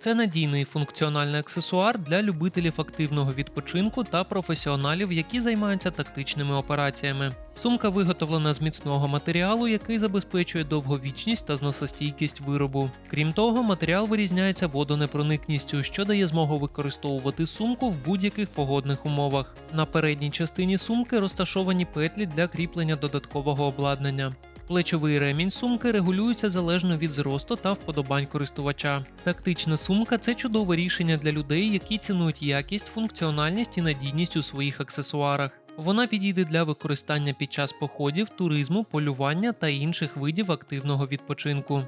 Це надійний функціональний аксесуар для любителів активного відпочинку та професіоналів, які займаються тактичними операціями. Сумка виготовлена з міцного матеріалу, який забезпечує довговічність та зносостійкість виробу. Крім того, матеріал вирізняється водонепроникністю, що дає змогу використовувати сумку в будь-яких погодних умовах. На передній частині сумки розташовані петлі для кріплення додаткового обладнання. Плечовий ремінь сумки регулюється залежно від зросту та вподобань користувача. Тактична сумка це чудове рішення для людей, які цінують якість, функціональність і надійність у своїх аксесуарах. Вона підійде для використання під час походів, туризму, полювання та інших видів активного відпочинку.